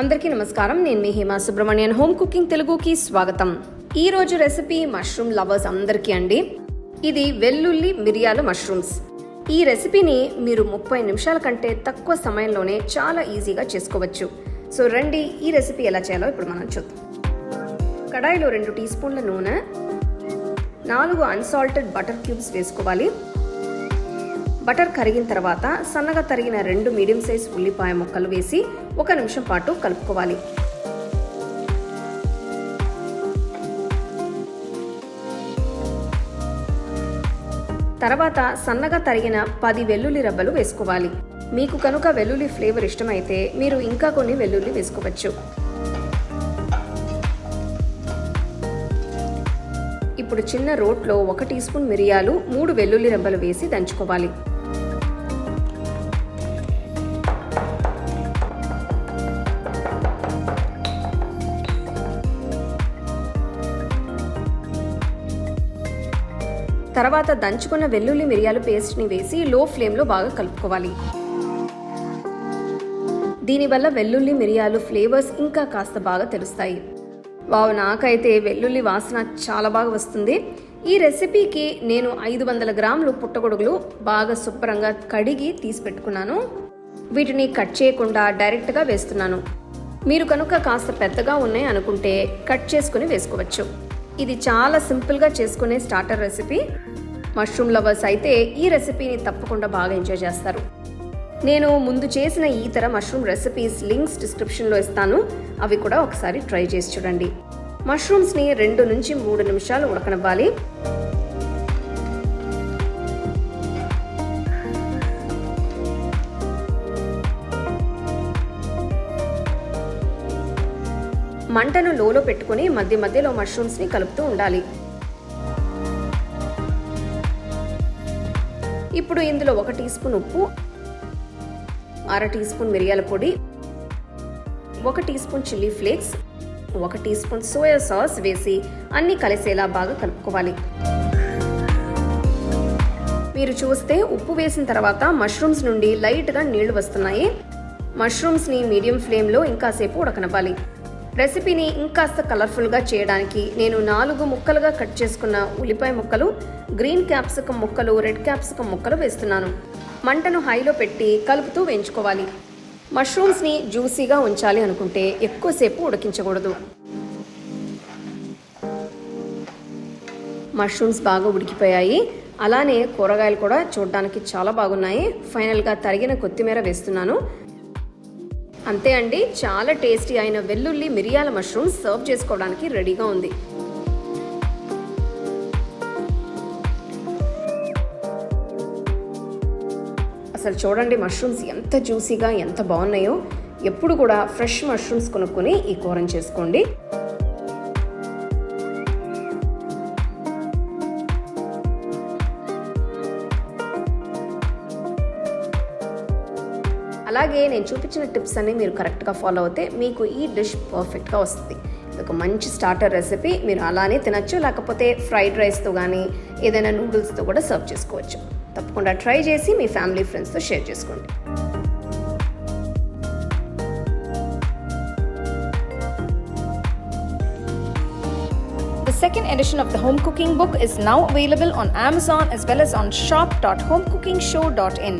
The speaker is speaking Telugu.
అందరికీ నమస్కారం. నేను మీ హేమా సుబ్రహ్మణ్యన్. హోమ్ కుకింగ్ తెలుగుకి స్వాగతం. ఈ రోజు రెసిపీ మష్రూమ్ లవర్స్ అందరికీ అండి. ఇది వెల్లుల్లి మిరియాలు మష్రూమ్స్. ఈ రెసిపీని మీరు ముప్పై నిమిషాల కంటే తక్కువ సమయంలోనే చాలా ఈజీగా చేసుకోవచ్చు. సో రండి ఈ రెసిపీ ఎలా చేయాలో ఇప్పుడు మనం చూద్దాం. కడాయిలో రెండు టీ స్పూన్ల నూనె నాలుగు అన్సాల్టెడ్ బటర్ క్యూబ్స్ వేసుకోవాలి. బటర్ కరిగిన తర్వాత సన్నగా తరిగిన రెండు మీడియం సైజ్ ఉల్లిపాయ ముక్కలు వేసి ఒక నిమిషం పాటు కలుపుకోవాలి. తర్వాత సన్నగా తరిగిన పది వెల్లుల్లి రబ్బలు వేసుకోవాలి. మీకు కనుక వెల్లుల్లి ఫ్లేవర్ ఇష్టమైతే మీరు ఇంకా కొన్ని వెల్లుల్లి వేసుకోవచ్చు. ఇప్పుడు చిన్న రోట్లో ఒక టీ స్పూన్ మిరియాలు మూడు వెల్లుల్లి రెబ్బలు వేసి దంచుకోవాలి. తర్వాత దంచుకున్న వెల్లుల్లి మిరియాలు పేస్ట్ని వేసి లో ఫ్లేమ్లో బాగా కలుపుకోవాలి. దీనివల్ల వెల్లుల్లి మిరియాలు ఫ్లేవర్స్ ఇంకా కాస్త బాగా తెలుస్తాయి. వావ్ నాకైతే వెల్లుల్లి వాసన చాలా బాగా వస్తుంది. ఈ రెసిపీకి నేను ఐదు వందల గ్రాములు పుట్టగొడుగులు బాగా శుభ్రంగా కడిగి తీసి పెట్టుకున్నాను. వీటిని కట్ చేయకుండా డైరెక్ట్గా వేస్తున్నాను. మీరు కనుక కాస్త పెద్దగా ఉన్నాయి అనుకుంటే కట్ చేసుకుని వేసుకోవచ్చు. ఇది చాలా సింపుల్గా చేసుకునే స్టార్టర్ రెసిపీ మష్రూమ్ లవర్స్ అయితే ఈ రెసిపీని తప్పకుండా బాగా ఎంజాయ్ చేస్తారు. నేను ముందు చేసిన ఈ తర మష్రూమ్ రెసిపీస్ లింక్స్ డిస్క్రిప్షన్లో ఇస్తాను. అవి కూడా ఒకసారి ట్రై చేసి చూడండి. మష్రూమ్స్ని రెండు నుంచి మూడు నిమిషాలు ఉడకనివ్వాలి. మంటను లోలో పెట్టుకుని మధ్య మధ్యలో మష్రూమ్స్ని కలుపుతూ ఉండాలి. ఇప్పుడు ఇందులో ఒక టీ స్పూన్ ఉప్పు అర టీ స్పూన్ మిరియాల పొడి ఒక టీ స్పూన్ చిల్లీ ఫ్లేక్స్ ఒక టీ స్పూన్ సోయా సాస్ వేసి అన్ని కలిసేలా బాగా కలుపుకోవాలి. మీరు చూస్తే ఉప్పు వేసిన తర్వాత మష్రూమ్స్ నుండి లైట్గా నీళ్ళు వస్తున్నాయి. మష్రూమ్స్ని మీడియం ఫ్లేమ్లో ఇంకాసేపు ఉడకనవ్వాలి. రెసిపీని ఇంకాస్త కలర్ఫుల్గా చేయడానికి నేను నాలుగు ముక్కలుగా కట్ చేసుకున్న ఉల్లిపాయ ముక్కలు గ్రీన్ క్యాప్సికం ముక్కలు రెడ్ క్యాప్సికం ముక్కలు వేస్తున్నాను. మంటను హైలో పెట్టి కలుపుతూ వేయించుకోవాలి. మష్రూమ్స్ని జ్యూసీగా ఉంచాలి అనుకుంటే ఎక్కువసేపు ఉడికించకూడదు. మష్రూమ్స్ బాగా ఉడికిపోయాయి. అలానే కూరగాయలు కూడా చూడడానికి చాలా బాగున్నాయి. ఫైనల్గా తరిగిన కొత్తిమీర వేస్తున్నాను. అంతే అండి చాలా టేస్టీ అయిన వెల్లుల్లి మిరియాల మష్రూమ్స్ సర్వ్ చేసుకోవడానికి రెడీగా ఉంది. అసలు చూడండి మష్రూమ్స్ ఎంత జ్యూసీగా ఎంత బాగున్నాయో. ఎప్పుడు కూడా ఫ్రెష్ మష్రూమ్స్ కొనుక్కొని ఈ కూరని చేసుకోండి. అలాగే నేను చూపించిన టిప్స్ అన్ని మీరు కరెక్ట్గా ఫాలో అవుతే మీకు ఈ డిష్ పర్ఫెక్ట్గా వస్తుంది. ఇది ఒక మంచి స్టార్టర్ రెసిపీ. మీరు అలానే తినచ్చు లేకపోతే ఫ్రైడ్ రైస్తో కానీ ఏదైనా నూడిల్స్తో కూడా సర్వ్ చేసుకోవచ్చు. తప్పకుండా ట్రై చేసి మీ ఫ్యామిలీ ఫ్రెండ్స్తో షేర్ చేసుకోండి. Second edition of the home cooking book is now available on Amazon as well as on shop.homecookingshow.in.